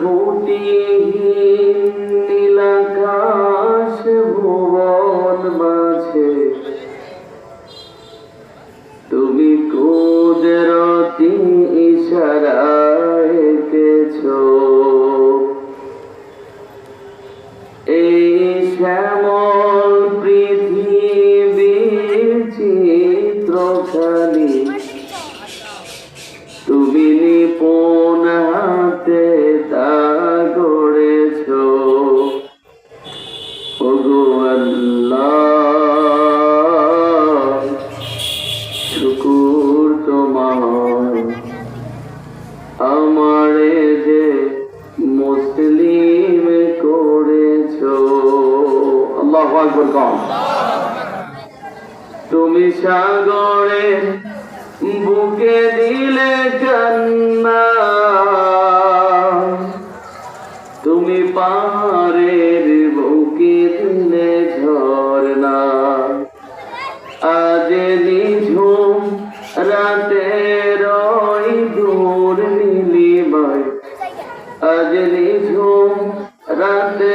قوته আল্লাহ আকবর কম। তুমি সাগরে বুকে দিলে তুমি পাহাড়ের বুকে দিলে ঝর্ণা। আজ নিঝুম রাতের ওই দূর নীলিমায়। আজ নিঝুম রাতের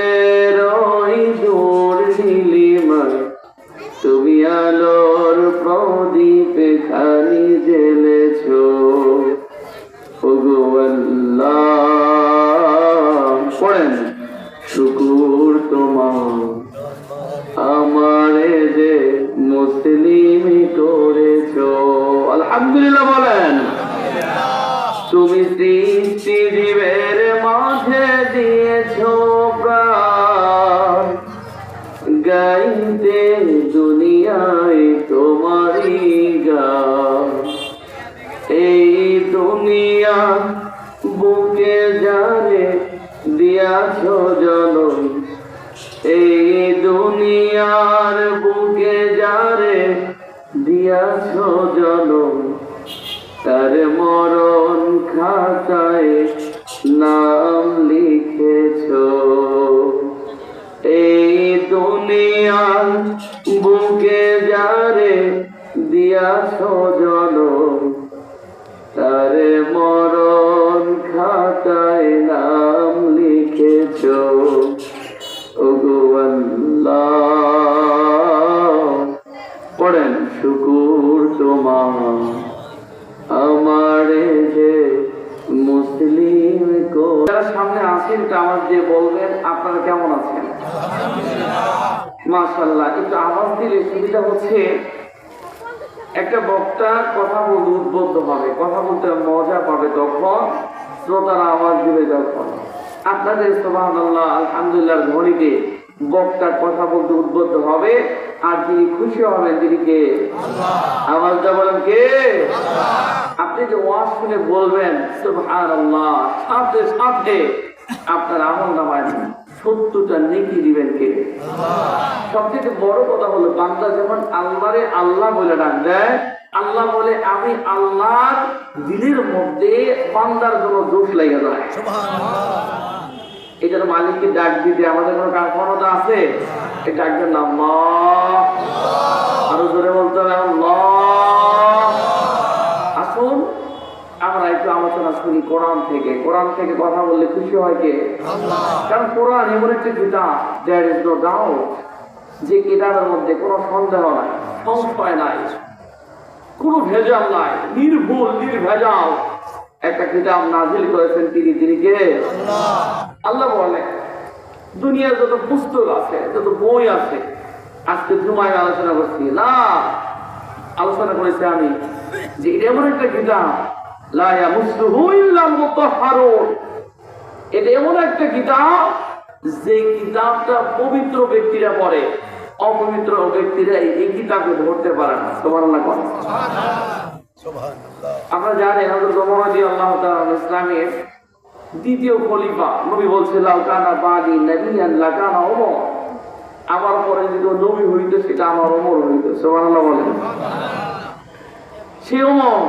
সৃষ্টি জীবের মাঝে দিয়েছ গাইতে দুনিয়ায় তোমারই এই দুনিয়া বুকে জানে দিয়াছ জনম। এই দুনিয়ার বুকে যারে দিয়াছ জনম। তার মরণ খাতায় নাম লিখেছ। এই দুনিয়ার বুকে যারে দিয়াছ জনম, তার মরণ খাতায় নাম লিখেছ। পড়েন শুকুর তোমার। যারা সামনে আছেন একটু আওয়াজ দিয়ে বলবেন, আপনারা কেমন আছেন? মাশাল্লাহ কিন্তু আওয়াজ দিলে সুবিধা হচ্ছে, একটা বক্তা কথা বলতে উদ্বুদ্ধ হবে, কথা বলতে মজা পাবে তখন, শ্রোতারা আওয়াজ দিবে যখন আপনাদের সুবহানাল্লাহ আলহামদুলিল্লাহ ঘড়িতে বক্তার কথা বলতে উদ্বুদ্ধ হবে আর যিনি খুশি হবেন তিনি কে? আওয়াজটা বলেন কে? আপনি যে ওয়াজ শুনে বলবেন সাথে সাথে আপনার আমল নামায় সত্তরটা নেকি দিবেন কে? সবচেয়ে বড় কথা হলো বান্দা যখন আল্লাহরে আল্লাহ বলে ডাক দেয় আল্লাহ বলে আমি আল্লাহ দিলের মধ্যে বান্দার জন্য দোষ লেগে যায়। জন্য মালিককে ডাক দিতে আমাদের কোনো ক্ষমতা আছে? এই ডাকবেন না আল্লাহ আরও জোরে বলতে হবে আল্লাহ আসুন আমরা একটু আলোচনা শুনি কোরআন থেকে। কোরআন থেকে কথা বললে খুশি হয় কে? কারণ কোরআন এমন একটা কিতাব দেয়ার ইজ নো ডাউট যে কিতাবের মধ্যে কোনো সন্দেহ নাই সংশয় নাই কোনো ভেজাল নাই নির্ভুল নির্ভেজাল। একটা কিতাব নাজিল করেছেন তিনি তিনি কে? আল্লাহ। বলে দুনিয়ার যত পুস্তক আছে যত বই আছে আজকে জুমায় আলোচনা করছি। না আলোচনা করেছি আমি যে এটা এমন একটা কিতাব লা ইয়ামুসসুহু ইল্লাল মুতাহহারুন এটা এমন একটা কিতাব যে কিতাবটা পবিত্র ব্যক্তিরা পড়ে অপবিত্র ব্যক্তিরা এই কিতাবকে ধরতে পারে না। তোমার না কোন আমরা জানেন হযরত ওমর রাদিয়াল্লাহু তাআলা ইসলামের দ্বিতীয় খলিফা, নবী বলছে, লাউ কানা বাদি নবিয়ান লাকানা ওমর। আমার পরে যদি নবী হইতো, সেটা আমার ওমর হইতো। সুবহানাল্লাহ বলেন। সে ওমর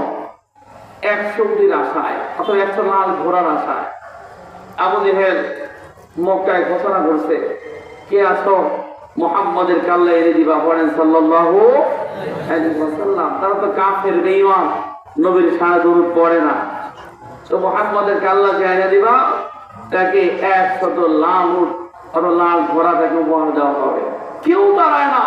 একশো কোটির আশায়, অথবা একশো লাল ঘোড়ার আশায়, আবু জেহেল মক্কায় ঘোষণা করছে, কে আছো? মোহাম্মদের কাল্লা এনে দিবা। পড়েন সাল্লাল্লাহু আলাইহি ওয়াসাল্লাম। তারা তো কাফের, বেঈমান। নবীর সারা দরুদ পড়ে না। তো মোহাম্মদের কাল্লাকে এনে দিবা, তাকে একশত লাল উট অথবা লাল ঘোড়া তাকে উপহার দেওয়া হবে। কেউ দাঁড়ায় না।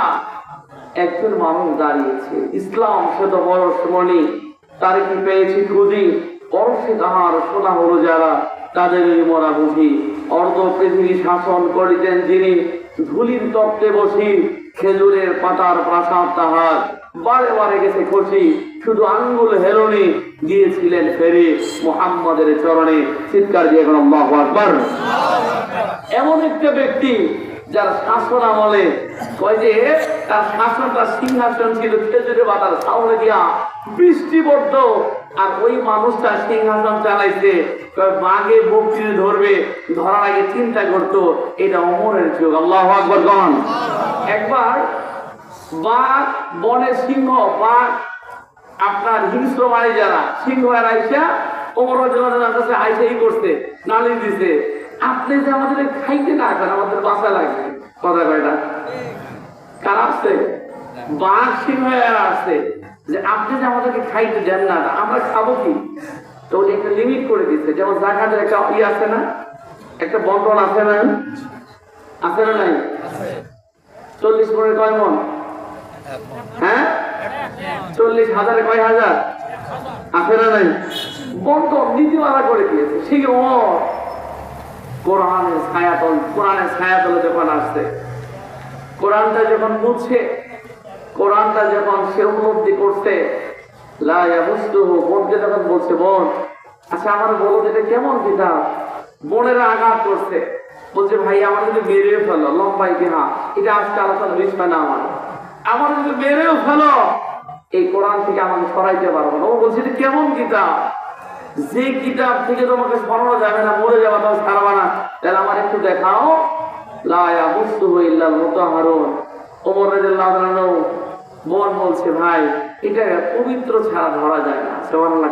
একজন মানুষ দাঁড়িয়েছে। ইসলাম সে তো পরশমণি তার কি পেয়েছি খুঁজি? পরশে তাহার সোনা হলো যারা, তাদের মরা বুঝি। অর্ধ পৃথিবী শাসন করিতেন যিনি, ধুলির তপ্তে বসি, খেজুরের পাতার প্রাসাদ তাহার। বারে বারে গেছে খুশি, শুধু আঙ্গুল হেরনি গিয়েছিলেন ফেরি মোহাম্মদের চরণে। চিৎকার দিয়ে আল্লাহু আকবার। এমন একটা ব্যক্তি যার শাসন আমলে, কয় যে, তার শাসনটা সিংহাসন ছিল খেজুরে বাতার সাউলে বৃষ্টি পড়তো আর ওই মানুষটা সিংহাসন চালাইছে বাঘে বক্তি ধরবে, ধরার আগে চিন্তা করতো, এটা অমরের যুগ। আল্লাহ আকবর একবার বাঘ বনে সিংহ বাঘ আপনার হিংস্র মারি যারা সিংহ আর আইসা ওমর জনের কাছে আইসাই করছে নালিশ দিছে। আপনি যে আমাদের খাইতে না খান আমাদের বাঁচা লাগবে কথা কয়টা কার আসছে বাঘ সিংহ আর আসছে যে আপনি যে আমাদেরকে খাইতে দেন না আমরা খাব কি? তো উনি একটা লিমিট করে দিচ্ছে যেমন জাকাতের একটা ই আছে না? একটা বন্টন আছে না? আছে না নাই? চল্লিশ মনে কয় মন? হ্যাঁ চল্লিশ কয় হাজার? করে দিয়েছে। সেই অমর কোরআনের ছায়াতল, কোরআনের যখন আসছে, কোরআনটা যখন কোরআনটা যখন সে উপলব্ধি করছে বোনকে যখন বলছে, বোন আচ্ছা আমার বলো এটা কেমন কিতাব? বোনেরা আঘাত করছে। বলছে, ভাই, আমার যদি মেরেও ফেলো, লম্বা ইতিহাস। এটা আজকে আলোচনা বিষয় না আমার। আমার যদি মেরেও ফেলো, এই কোরআন থেকে আমাকে সরাইতে পারব না। ও বলছে, এটা কেমন কিতাব? যে কিতাব থেকে তোমাকে সরানো যাবে না, মরে যাবে তবে ছাড়বা না। তাহলে আমার একটু দেখাও। লায়া বুস্তু ইল্লাল মুতাহারুন। ওমর রাদিয়াল্লাহু আনহু বোন বলছে, ভাই, এটা পবিত্র ছাড়া ধরা যায় না। সুবহানাল্লাহ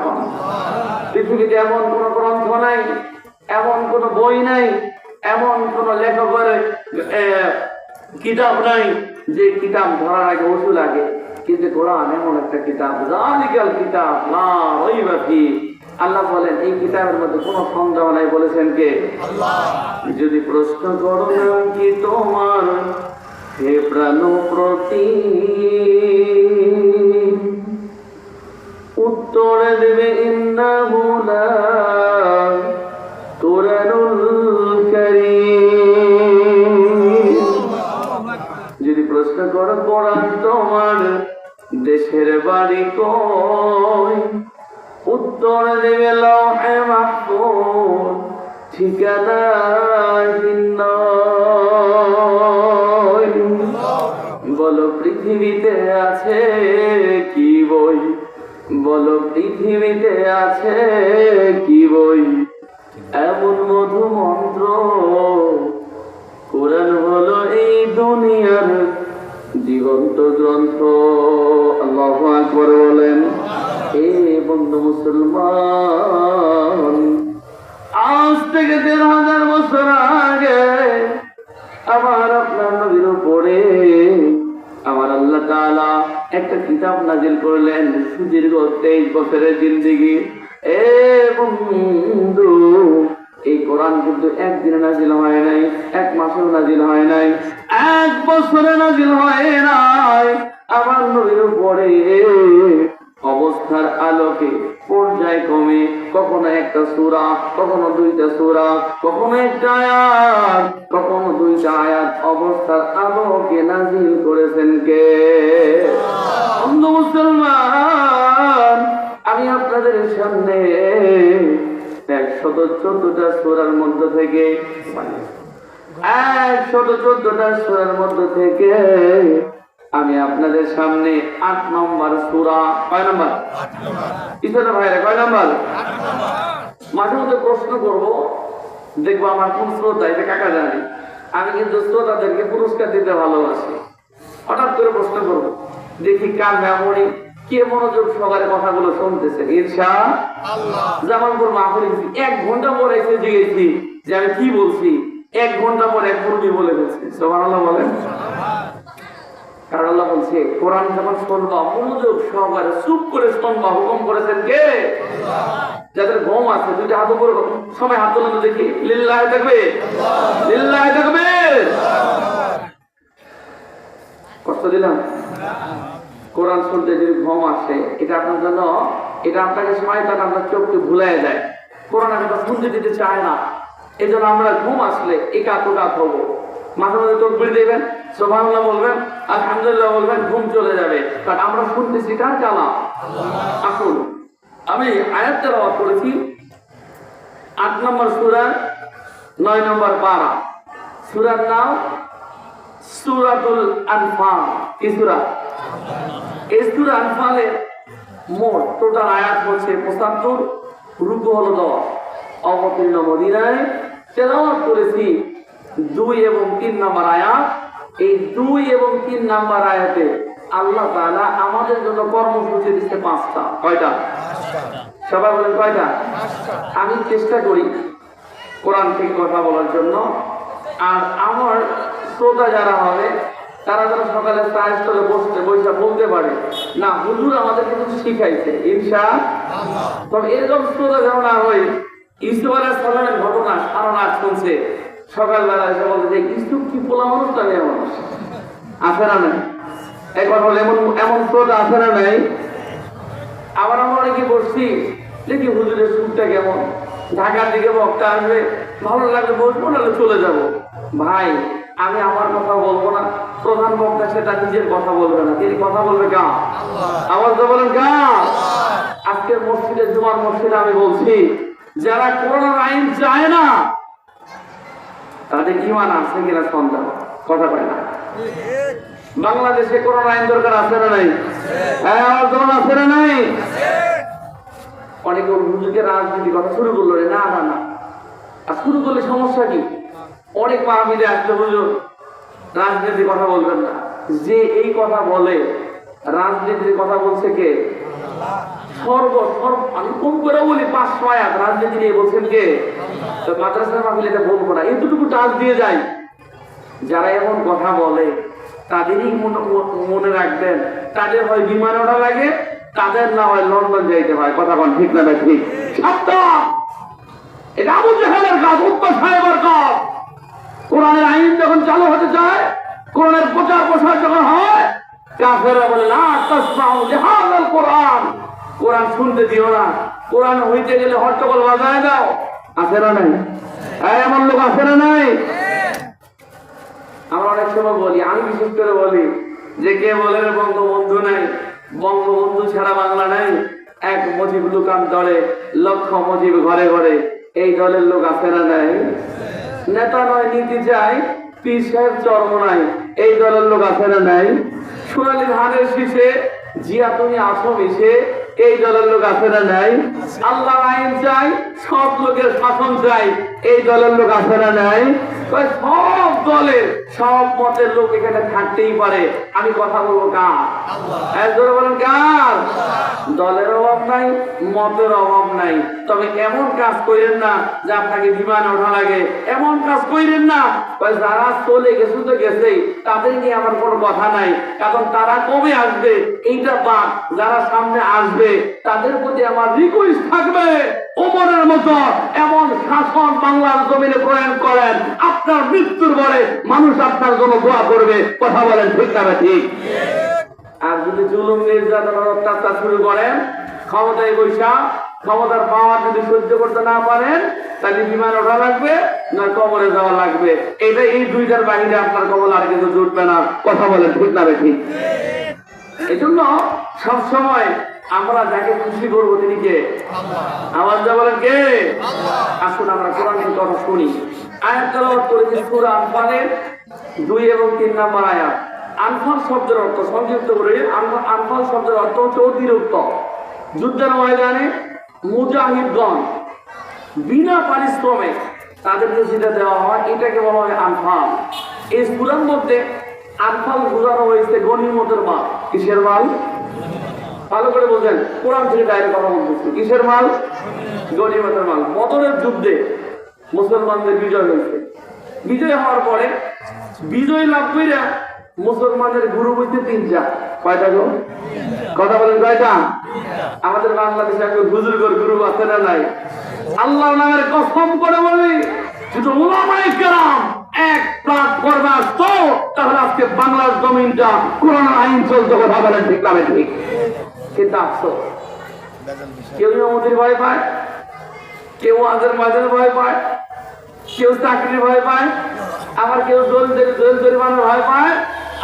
পৃথিবীতে এমন কোন গ্রন্থ নাই, এমন কোন বই নাই, এমন কোন লেখকের কিতাব নাই যে কিতাব ধরার আগে ওষু লাগে কিন্তু কোরআন এমন একটা কিতাব জালিকাল কিতাব না রাইবা ফি। আল্লাহ বলেন এই কিতাবের মধ্যে কোনো সন্দেহ নাই বলেছেন কে? যদি প্রশ্ন করো নাম কি তোমার? হে প্রাণ প্রতি। উত্তর দেবে ইন্নাহু লা কুরআনুল প্রশ্ন করো তোমার দেশের বাড়ি কই? উত্তর দেবে লহে ঠিকানা বলো পৃথিবীতে আছে কি বই? বলো পৃথিবীতে আছে কি বই? এমন মধু মন্ত্র কোরআন হলো এই দুনিয়ার জীবন্ত গ্রন্থ আল্লাহ আকবর বলেন হে বন্ধু মুসলমান, আজ থেকে দেড় হাজার বছর আগে আমার আপনার নবীর উপরে আমার আল্লাহ তাআলা একটা কিতাব নাজিল করলেন সুদীর্ঘ তেইশ বছরের জিন্দিগি। এ বন্ধু এই কোরআন কিন্তু একদিনে নাজিল হয় নাই, এক মাসেও নাজিল হয় নাই, এক বছরে নাজিল হয় নাই। আমার নবীর উপরে অবস্থার আলোকে পর্যায় কমে কখনো একটা সুরা, কখনো দুইটা সুরা, কখনো একটা আয়াত, কখনো দুইটা আয়াত অবস্থার আলোকে নাজিল করেছেন কে? মুসলমান, আমি আপনাদের সামনে একশত চোদ্দটা সুরার মধ্য থেকে, একশত চোদ্দটা সুরার মধ্য থেকে আমি আপনাদের সামনে আট নম্বর সুরা, কয় নম্বর? ঈশ্বরের ভাইরা, কয় নম্বর? মাঝে মধ্যে প্রশ্ন করব, দেখব আমার কোন শ্রোতা, এটা কাকা জানি। আমি কিন্তু শ্রোতাদেরকে পুরস্কার দিতে ভালোবাসি। হঠাৎ করে প্রশ্ন করব, দেখি কার মেমোরি কে মনোযোগ সহকারে কথাগুলো শুনতেছে? ঈর্ষা জামালপুর মাহফিল এক ঘণ্টা পরে এসে জিগেছি যে আমি কি বলছি? এক ঘণ্টা পর এক মুরগি বলে ফেলছি। সোমান বলেন। কারণ আল্লাহ বলছে কোরআন যখন শুনবা মনোযোগ সহকারে চুপ করে শুনবা। হুকুম করেছেন কে? যাদের গম আছে দুইটা হাত উপরে সবাই হাত তোলেন দেখি। লিল্লাহ থাকবে লিল্লাহ থাকবে কষ্ট দিলাম। কোরআন শুনতে যদি ঘুম আসে, এটা আপনার জন্য, এটা আপনাকে সময় তার আপনার চোখকে ভুলাই যায়। কোরআন কথা শুনতে দিতে চায় না। এই জন্য আমরা ঘুম আসলে একাত ওকাত হব। মাঝে চোখ বিড়ি দেবেন সোভানুল্লাহ বলবেন, আলহামদুলিল্লাহ বলবেন, ঘুম চলে যাবে। কারণ আমরা শুনতেছি কার চালা আসুন, আমি আয়াত তেলাওয়াত করেছি। আট নম্বর সুরা, নয় নম্বর পারা। সুরার নাম, সুরাতুল আনফাল। কি সুরা? এই সুরা আনফালের মোট টোটাল আয়াত হচ্ছে পঁচাত্তর রূপ হলো দশ। অবতীর্ণ মদিনায় তেলাওয়াত করেছি দুই এবং তিন নম্বর আয়াত। এই দুই এবং তিন নম্বর আয়াতে আল্লাহ তাআলা আমাদের জন্য কর্মসূচি দিচ্ছে পাঁচটা। কয়টা? সবাই বলেন কয়টা? আমি চেষ্টা করি কোরআন থেকে কথা বলার জন্য। আর আমার শ্রোতা যারা হবে তারা যেন সকালে চায়ের স্থলে বসতে বসে বলতে পারে, না, হুজুর আমাদের কিছু শিখাইছে, ইনশা তবে এরকম শ্রোতা যেন না হয় ইসুফ আলাহ সালামের ঘটনা সারা রাত শুনছে সকালবেলা এসে বলতে যে ইসুফ কি পোলা মানুষ না মেয়ে আছে না নাই? এক কথা বলে, এমন এমন শ্রোতা আছে না নাই? আবার আমরা অনেকে বসছি দেখি হুজুরের সুরটা কেমন? ঢাকার দিকে বক্তা আসবে, ভালো লাগলে বসবো, নাহলে চলে যাব। ভাই আমি আমার কথা বলব না। প্রধান বক্তা সেটা নিজের কথা বলবে না। তিনি কথা বলবে গা আওয়াজ তো বলেন গা আজকের মসজিদে জুমার মসজিদে আমি বলছি যারা করোনার আইন চায় না তাদের ইমান আছে কিনা সন্দেহ? কথা পায় না। বাংলাদেশে করোনা আইন দরকার আছে না নাই? হ্যাঁ আমার দল আছে না নাই? অনেকে হুজুরকে রাজনীতি কথা শুরু করল রে। না না না। আর শুরু করলে সমস্যা কি? অনেক মাহমিদে আসলে হুজুর, রাজনীতির কথা বলবেন না। যে এই কথা বলে, রাজনীতির কথা বলছে কে? সর্ব সর্ব, আমি কম করে বলি পাঁচ, ছয় আট রাজনীতি নিয়ে বলছেন কে? মাদ্রাসার মাহমিলে এটা বলব না, এতটুকু টাচ দিয়ে যায় যারা এমন কথা বলে, তাদেরই মনে- রাখবেন, তাদের হয় বিমান ওঠা লাগে, তাদের না হয় লন্ডন যাইতে হয়। কথা বল, ঠিক না ঠিক? সাবধান! এটা আবু জাহেলের কাজ, উত্তর সাহেবের কাজ। কোরআনের আইন যখন চালু হতে চায়, কোরআনের প্রচার প্রসার যখন হয় কাফেরা বলে না তাসমাউ লিহাযাল কোরআন। কোরআন শুনতে দিও না। কোরআন হইতে গেলে হট্টগোল বাজায় দাও। আছে না নাই? এমন লোক আছে না নাই? আমরা অনেক সময় বলি, আমি বিশেষ করে বলি, যে কে বলে বঙ্গবন্ধু নাই? বঙ্গবন্ধু ছাড়া বাংলা নাই? এক মজিব দোকান দলে লক্ষ মজিব ঘরে ঘরে, এই দলের লোক আছে না নাই? নেতা নয়, নীতি চাই পিসের চর্ম নাই। এই দলের লোক আছে না নাই? সোনালি ধানের শীষে, জিয়া তুমি আসো মিশে, এই দলের লোক আছে না নাই? আল্লাহ আইন চাই সব লোকের শাসন চাই, এই দলের লোক আছে না নাই? সব দলের সব মতের লোক এখানে থাকতেই পারে। আমি কথা বলব কার? ধরে বলেন কার? দলের অভাব নাই মতের অভাব নাই। তবে এমন কাজ করেন না যে আপনাকে বিমানে ওঠা লাগে। এমন কাজ করেন না যারা চলে গেছে তো গেছেই তাদের নিয়ে আমার কোনো কথা নাই। কারণ তারা কবে আসবে? এইটা বাদ। যারা সামনে আসবে তাদের প্রতি আমার রিকোয়েস্ট থাকবে। ওমরের মতো এমন শাসন বাংলার জমিনে প্রয়োগ করেন, আপনার মৃত্যুর পরে মানুষ আপনার জন্য দোয়া করবে। কথা বলেন, ঠিক না ঠিক। আর যদি জুলুম, নির্যাতন অত্যাচার শুরু করেন, ক্ষমতায় বৈশা, ক্ষমতার পাওয়ার যদি সহ্য করতে না পারেন, তাহলে বিমান ওঠা লাগবে না কবরে যাওয়া লাগবে। এটা এই দুইটার বাহিরে আপনার কবল আর কিন্তু জুটবে না। কথা বলেন, ঠিক না ঠিক। এই জন্য সবসময় আমরা যাকে খুশি করব তিনি কে? আওয়াজ যা বলেন কে? আসুন আমরা কোরআনের কথা শুনি। আয়াত তেলাওয়াত করেছি সূরা আনফালের দুই এবং তিন নম্বর আয়াত। আনফাল শব্দের অর্থ সংযুক্ত করে আনফা- আনফাল শব্দের অর্থ হচ্ছে অতিরিক্ত। যুদ্ধের ময়দানে মুজাহিদগণ বিনা পারিশ্রমে তাদেরকে যেটা দেওয়া হয় এটাকে বলা হয় আনফাল। এই সুরার মধ্যে আনফাল বোঝানো হয়েছে গণিমতের মাল কিসের মাল ভালো করে বলছেন, কোরআন থেকে ডাইরেক্ট কথা বলতেছি। কিসের মাল? গণিমতের মাল। বদরের যুদ্ধে মুসলমানদের বিজয় হয়েছে। বিজয় হওয়ার পরে বিজয় লাভ করে মুসলমানদের গুরু বইতে তিনটা। কয়টা গো? কথা বলেন কয়টা? আমাদের বাংলাদেশে একটা হুজুরগর গুরু আছে না নাই? আল্লাহ নামের কসম করে বলি শুধু ওলামাই কেরাম এক প্ল্যাটফর্মে আসতো তাহলে আজকে বাংলার জমিনটা কোরআন আইন চলতো কথা বলেন ঠিক না ঠিক? কিন্তু আফসোস। কেউ ইমামতির ভয় পায় কেউ আজের মাঝের ভয় পায় কেউ চাকরির ভয় পায় আবার কেউ জোর জোর জরিমানার ভয় পায়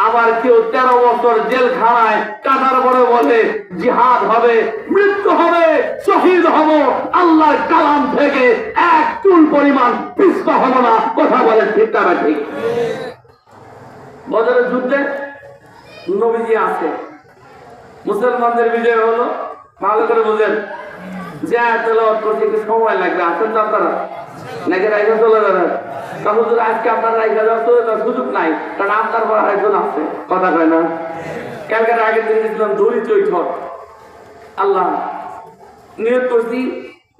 আবার কেউ তেরো বছর জেলখানায় কাটার পরে বলে জিহাদ হবে মৃত্যু হবে শহীদ হব আল্লাহর কালাম থেকে এক চুল পরিমাণ পিস্তা হব না কথা বলে ঠিক না ঠিক। বদরের যুদ্ধে নবীজি আছে। মুসলমানদের বিজয় হলো? ভালো করে বুঝেন। যে তেলাওয়াত করতে একটু সময় লাগবে, আসেন তো আপনারা। নাকি রাইখা চলে যাবেন? তখন যদি আজকে আপনার রাইখা যাওয়ার তো তার সুযোগ নাই, কারণ আপনার পর আরেকজন আছে। কথা কয় না? কালকের আগের দিন গেছিলাম চৈঠক আল্লাহ, নিয়োগ করছি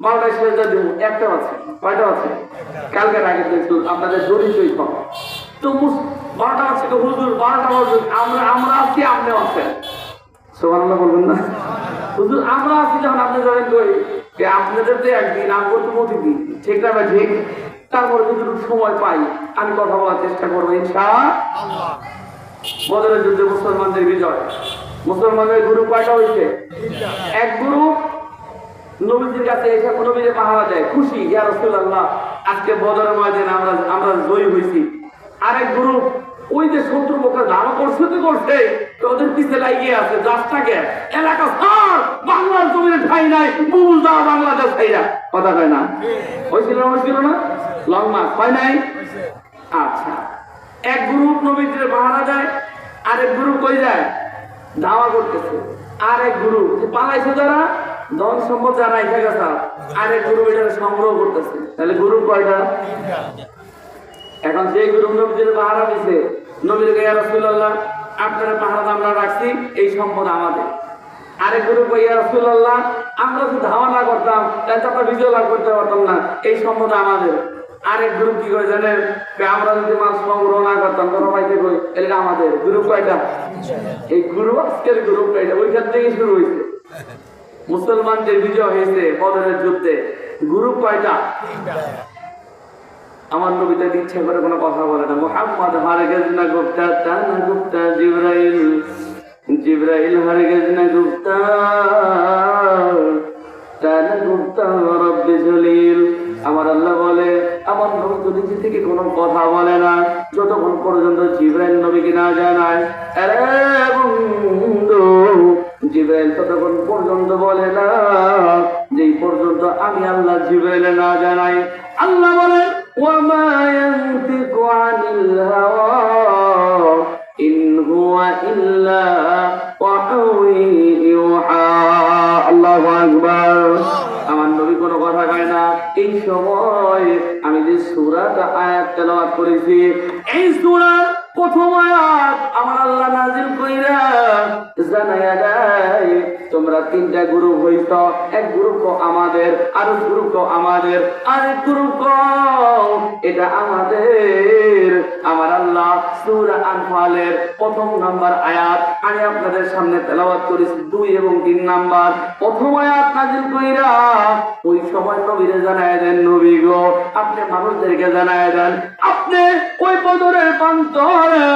বারোটায় শেষ দেবো। একটা আছে কয়টা আছে? কালকের আগের দিন আপনাদের দড়ি চৈঠক তো বারোটা আছে তো হুজুর, বারোটা হুজুর আমরা আমরা আছি, আপনিও আছেন। মুসলমানদের বিজয়। মুসলমানদের গ্রুপ কয়টা হয়েছে এক গ্রুপ। নবীজির কাছে এসে নবীজে পাহারা দেয়, খুশি, ইয়া আজকে বদরের ময়দানে আমরা আমরা জয়ী হয়েছি। আরেক গ্রুপ, ওই যে শত্রু পক্ষে ধারা করছে ওদের পিছে লাগিয়ে আছে দাসটাকে এলাকা সার বাংলার জমিনে ঠাই নাই, বুবুল দা বাংলাদেশ ছাইরা। কথা কয় না? হয়েছিল না হয়েছিল না? লং মাস হয় নাই? আচ্ছা। এক গ্রুপ নবীজির পাহারা দেয়, আরেক গ্রুপ কই যায়? দাওয়া করতেছে। আরেক গ্রুপ, যে পালাইছে যারা, ধন সম্পদ যারা এসে গেছে, আরেক গ্রুপ এটা সংগ্রহ করতেছে। তাহলে গ্রুপ কয়টা? এখন সেই গ্রুপ নবীদের পাহারা দিছে নবীর গায়া রসুল্লাহ আপনারা পাহারা আমরা রাখছি, এই সম্পদ আমাদের। আরেক গ্রুপ ইয়া রসুল্লাহ আমরা যদি ধাওয়া না করতাম তাহলে তো আমরা বিজয় লাভ করতে পারতাম না, এই সম্পদ আমাদের। আরেক গ্রুপ কি করে জানেন? আমরা যদি মাছ সংগ্রহ না করতাম, কোনো পাইতে কই এটা আমাদের গ্রুপ কয়টা? এই গ্রুপ আজকের গ্রুপ এটা ওইখান থেকে শুরু হয়েছে মুসলমানদের বিজয় হয়েছে বদরের যুদ্ধে। গ্রুপ কয়টা? আমার নবীতে ইচ্ছে করে কোনো কথা বলে না, মোহাম্মদ হারগেজ না গুপ্তা তানা গুপ্তা জিব্রাইল। জিব্রাইল হারগেজ না গুপ্তা তানা গুপ্তা রব্বি জলিল। আমার আল্লাহ বলে, আমার নবী তো নিজে থেকে কোনো কথা বলে না, যতক্ষণ পর্যন্ত জিব্রাইল নবীকে না জানায় আরে জিব্রাইল ততক্ষণ পর্যন্ত বলে না, যেই পর্যন্ত আমি আল্লাহ জিব্রাইলে না জানাই। আল্লাহ বলেন وما ينطق عن الهوى إن هو إلا وحي يوحى الله أكبر আমার নবী কোনো কথা কয় না এই সময় আমি যে সুরাটা আয়াত তেলাওয়াত করেছি এই সুরার প্রথম আয়াত আমার আল্লাহ নাজিল কইরা জানায়া দেয় তোমরা তিনটা গ্রুপ হইছ এক গ্রুপ আমাদের আর গ্রুপ আমাদের আরেক গ্রুপ এটা আমাদের। আমার আল্লাহ সূরা আনফালের প্রথম নাম্বার আয়াত। আমি আপনাদের সামনে তেলাওয়াত করেছি দুই এবং তিন নাম্বার। প্রথম আয়াত নাজিল কইরা ওই সময় নবীরে জানায় দেন, নবী গো, আপনি মানুষদেরকে জানায় দেন। আপনি ওই বদরের প্রান্তরে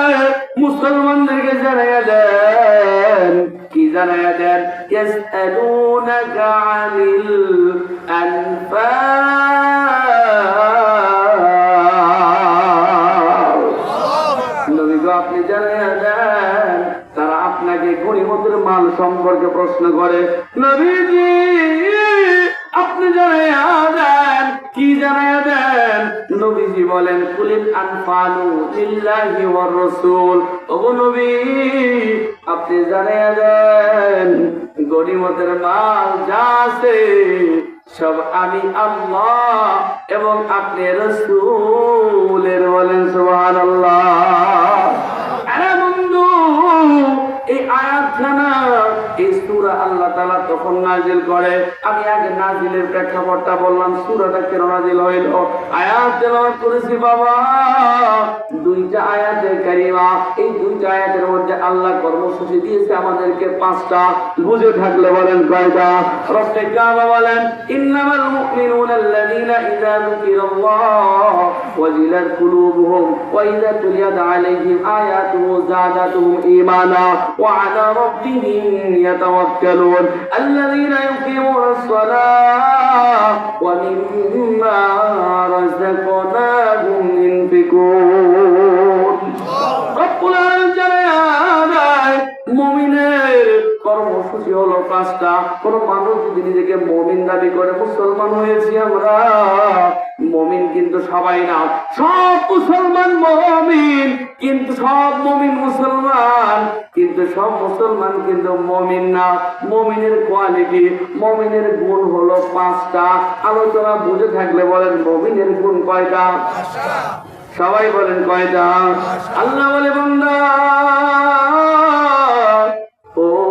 মুসলমানদেরকে জানায় দেন। কি জানায় দেন? ইয়াসআলুনাকা আনিল আনফাল মাল সম্পর্কে প্রশ্ন করে। নবীজি, আপনি জানাইয়া দেন কি জানাইয়া দেন নবীজি বলেন কুলিন আনফালু লিল্লাহি ওয়ার রাসূল। ওগো নবী, আপনি জানাইয়া দেন গরিমতের মাল যা আছে, সব আমি আল্লাহ এবং আপনি রসুলের বলেন, সুবহানাল্লাহ। আরে বন্ধু এই সূরা আল্লাহ তাআলা তখন নাজিল করে, আমি আগে নাজিলের প্রেক্ষাপটটা বললাম, সূরাটা কেন নাজিল হইল? আয়াত তেলাওয়াত করেছি বাবা। দুইটা আয়াতের কারিমা, এই দুইটা আয়াতের মধ্যে আল্লাহ কর্মসূচি দিয়েছে আমাদেরকে পাঁচটা। বুঝে থাকলে বলেন কয়টা? রব্বে কাবা বলেন, ইন্নামাল মুমিনুনা আল্লাযীনা ইযা যুকিরাল্লাহ ওয়াজিলাত কুলুবুহুম ওয়া ইযা তুলিয়াত আলাইহিম আয়াতুহু যাদাতুহুম ঈমানা ওয়া আলা রাব্বিহিম ইয়াতাওয়াক্কালুন আল্লাযীনা يقيمون الصلاة ومما رزقناهم ينفقون রব্বুল আলামিন জানায় দেয়, মুমিনের কর্মসূচি হলো পাঁচটা। কোন মানুষ যদি নিজেকে মমিন দাবি করে, মুসলমান হয়েছি আমরা। মমিন কিন্তু সবাই না, সব মুসলমান মমিন। কিন্তু সব মমিন মুসলমান। কিন্তু সব মুসলমান কিন্তু মমিন না। মমিনের কোয়ালিটি, মমিনের গুণ হলো পাঁচটা। আলোচনা বুঝে থাকলে বলেন, মমিনের গুণ কয়টা? সবাই বলেন কয়টা? আল্লাহ বলে, বন্দা, ও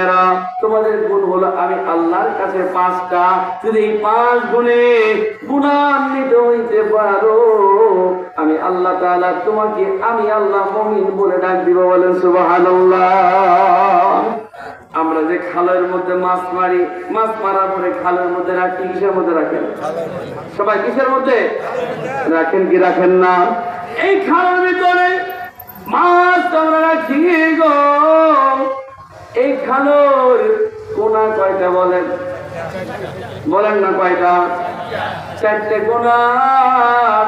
মুমিনেরা তোমাদের গুণ হলো আমি আল্লাহর কাছে পাঁচটা। যদি পাঁচ গুণে গুণান্বিত হইতে পারো, আমি আল্লাহ তাআলা তোমাকে আমি আল্লাহ মুমিন বলে ডাক দিব বলেন সুবহানাল্লাহ। আমরা যে খালের মধ্যে মাছ মারি, মাছ মারার পরে খালের মধ্যে রাখি, কিসের মধ্যে রাখেন? সবাই কিসের মধ্যে? রাখেন কি রাখেন না? এই খালের ভিতরে মাছ আমরা রাখি গো। এই খালোর কোনা কয়টা বলেন? বলেন না কয়টা? চারটে কোনার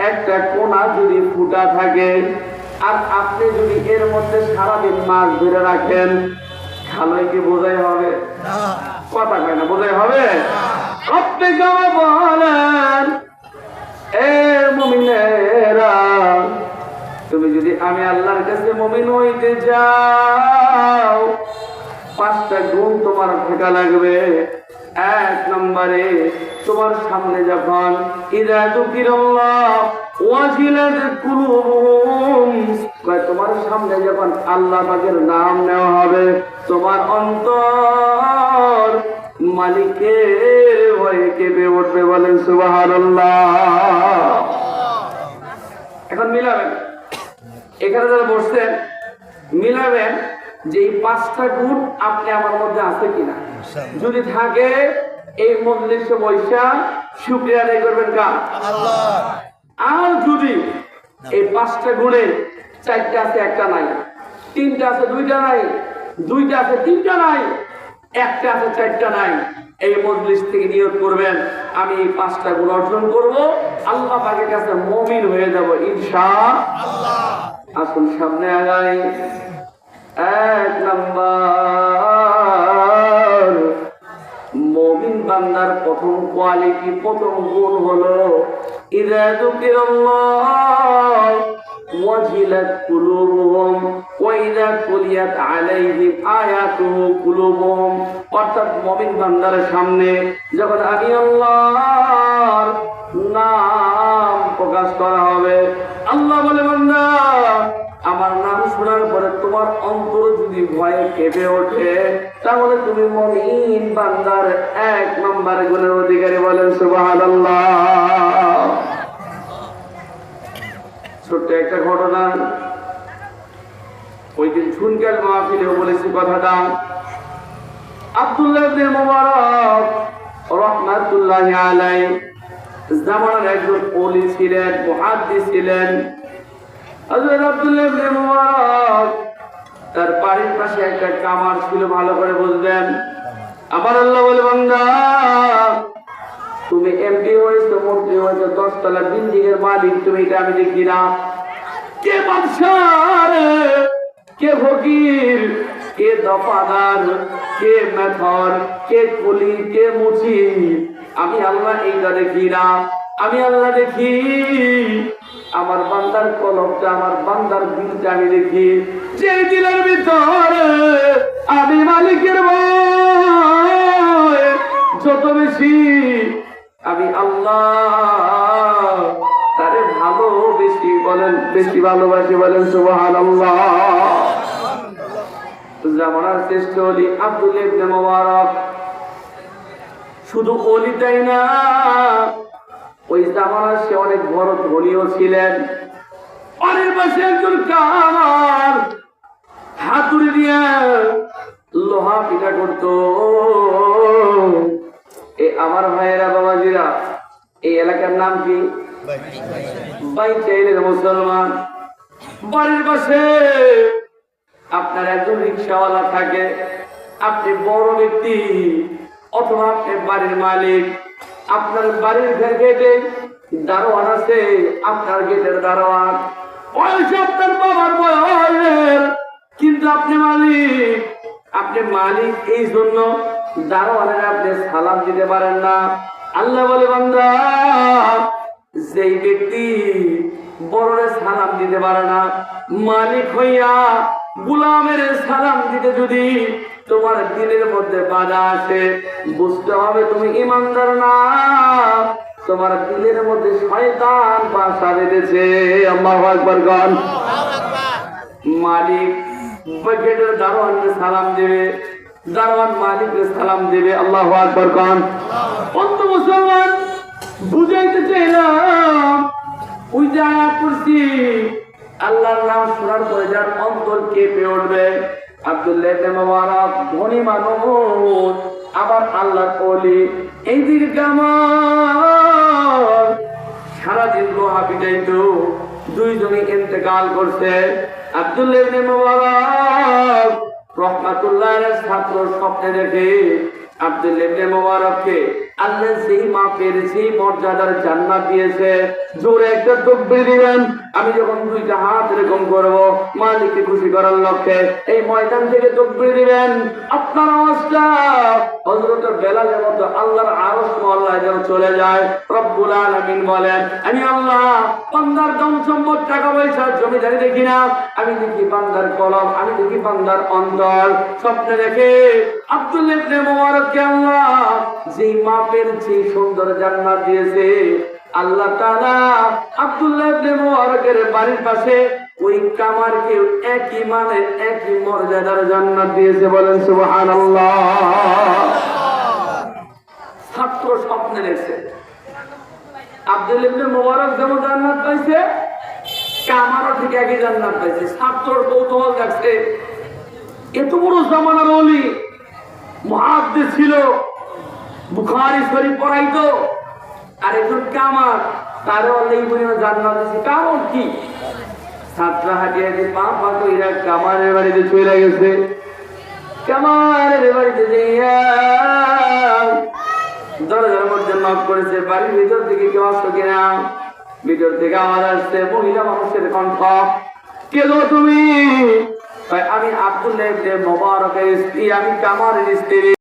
একটা কোনা যদি ফুটা থাকে আর আপনি যদি এর মধ্যে সারাদিন মাছ ধরে রাখেন খালোয় কি বোঝাই হবে? কথা কয় না বোঝাই হবে? আপনি কেমন বলেন এ মুমিনেরা তুমি যদি আমি আল্লাহর কাছে মুমিন হইতে যাও পাঁচটা গুণ তোমার থাকা লাগবে। এক নম্বরে তোমার সামনে যখন ইদা দুকিরাল্লাহ তোমার সামনে যখন আল্লাহ পাকের নাম নেওয়া হবে, তোমার অন্তর মালিকের ভয়ে কেঁপে উঠবে বলেন সুবহানাল্লাহ। এখন মিলাবেন। এখানে যারা বসছেন, মিলাবেন। যে এই পাঁচটা গুণ আপনি আমার মধ্যে আছে কিনা? যদি থাকে এই মজলিসে বৈশা শুক্রিয়া আদায় করবেন কার? আর যদি এই পাঁচটা গুণের চারটা আছে একটা নাই। তিনটা আছে দুইটা নাই। দুইটা আছে তিনটা নাই। একটা আছে চারটা নাই। এই মজলিস থেকে নিয়োগ করবেন। আমি এই পাঁচটা গুণ অর্জন করব। আল্লাহ পাকের কাছে মমিন হয়ে যাব ইনশা আসুন সামনে আগাই। এক নাম্বার। মমিন বান্দার প্রথম কোয়ালিটি প্রথম গুণ হলো অর্থাৎ সামনে যখন আমি আল্লাহর নাম প্রকাশ করা হবে, আল্লাহ বলে, বান্দা আমার নাম শোনার পরে তোমার অন্তর যদি ভয়ে কেঁপে ওঠে, তাহলে তুমি মমিন বান্দার এক নম্বর গুণের অধিকারী বলেন সুবহানাল্লাহ। ছোট্ট একটা ঘটনা। ওই দিন ঝুনকাল মাহফিলেও বলেছি কথাটা, আব্দুল্লাহ মুবারক রহমাতুল্লাহি আলাইহি, জামানার একজন ওলি ছিলেন, মুহাদ্দিস ছিলেন। হযরত তার বাড়ির পাশে একটা কামার ছিল, ভালো করে বুঝবেন। আমার আল্লাহ বলে, বান্দা, তুমি এমপি হয়েছো, মন্ত্রী হয়েছো, দশতলা বিল্ডিং এর মালিক, তুমি এটা আমি দেখি না। কে বাদশার কে ফকির? কে দফাদার? কে মেথর? কে কুলি? কে মুচি? আমি আল্লাহ এইটা দেখি না। আমি আল্লাহ দেখি আমার বান্দার কলমটা, আমার বান্দার দিলটা আমি দেখি যে দিলের ভিতরে আমি মালিকের যত বেশি আমি আল্লাহ তারে ভালো বেশি বলেন, বেশি ভালোবাসি বলেন সুবহান জামানার শ্রেষ্ঠ অলি আব্দুল ইবনে মোবারক। শুধু অলি তাই না ওই জামানার সে অনেক বড় ধনীও ছিলেন। অনেক পাশে একজন কামার। হাতুড়ি দিয়ে লোহা পিঠা করত। এ আমার ভাইয়েরা, বাবাজিরা, এই এলাকার নাম কি? বাই চাইলেন মুসলমান। বাড়ির পাশে আপনার একজন রিক্সাওয়ালা থাকে। আপনি বড় ব্যক্তি, অথবা আপনি বাড়ির মালিক। আপনার বাড়ির গেটে দারোয়ান আছে, আপনার গেটের দারোয়ান। বয়স আপনার বাবার বয়স, কিন্তু আপনি মালিক। আপনি মালিক এই জন্য দারোয়ানের আপনি সালাম দিতে পারেন না। আল্লাহ বলে, বান্দা, যেই ব্যক্তি বড়রে সালাম দিতে পারে না, মালিক হইয়া গুলামের সালাম দিতে যদি তোমার দিলের মধ্যে বাধা আসে। বুঝতে হবে তুমি ইমানদার না। তোমার দিলের মধ্যে শয়তান বাসা বেঁধেছে। আল্লাহু আকবার গান। মালিক গেটের দারোয়ানকে সালাম দেবে। দারোয়ান মালিককে সালাম দেবে। আল্লাহু আকবার গান। অন্ত মুসলমান, বুঝাইতে চাইলাম ওই যে আয়াত আল্লাহর নাম শোনার পরে যার অন্তর কেঁপে উঠবে। আব্দুল্লাহ ধনী মানুষ, আবার আল্লাহর ওলি। এই দিকে কেমন সারাদিন লোহা পিটাইতো দুইজনে ইন্তেকাল করছে। আব্দুল্লাহ রহমাতুল্লাহর ছাত্র স্বপ্নে দেখে আমি যখন দুইটা হাত এরকম করব, মালিককে খুশি করার লক্ষ্যে এই ময়দান থেকে তকবীর দিবেন। আপনার আওয়াজটা হযরত বেলালের আল্লাহর আরশ মহল্লায় যেন চলে যায়। রব্বুল আলামিন বলেন, আমি আল্লাহ, বান্দার টাকা পয়সা, জমিদারি দেখি আমি দেখি কলম, আমি দেখি অন্তর। স্বপ্নে দেখে আব্দুল মুবারককে আল্লাহ যেই মাপের যে সুন্দর জান্নাত দিয়েছে, আল্লাহ তাআলা আব্দুল্লাহ বাড়ির পাশে ওই কামারকে একই মানে একই মর্যাদার জান্নাত দিয়েছে বলেন সুবহানাল্লাহ। ছাত্র স্বপ্নে দেখছে। আব্দুল ইবনে মুবারক যেমন জান্নাত পাইছে, কামারও ঠিক একই জান্নাত পাইছে। ছাত্রর কৌতূহল দেখছে, এত বড় জামানার অলি মহাদ্দেশ ছিল। বুখারি শরীফ পড়াইতো। আর একজন কামার তারও আল্লাহ পরিমাণ জান্নাত দিয়েছে। কারণ কি? ছাত্র হাটিয়ে যে পা পা কইরা কামারের বাড়িতে চলে গেছে। কামারের বাড়িতে যাইয়া দরজার মধ্যে নক করেছে, বাড়ির ভিতর থেকে কেউ আসতো কিনা? ভিতর থেকে আওয়াজ আসছে, মহিলা মানুষের কণ্ঠ। কে গো তুমি? আমি আব্দুল্লাহ মোবারকের স্ত্রী আমি কামারের স্ত্রী।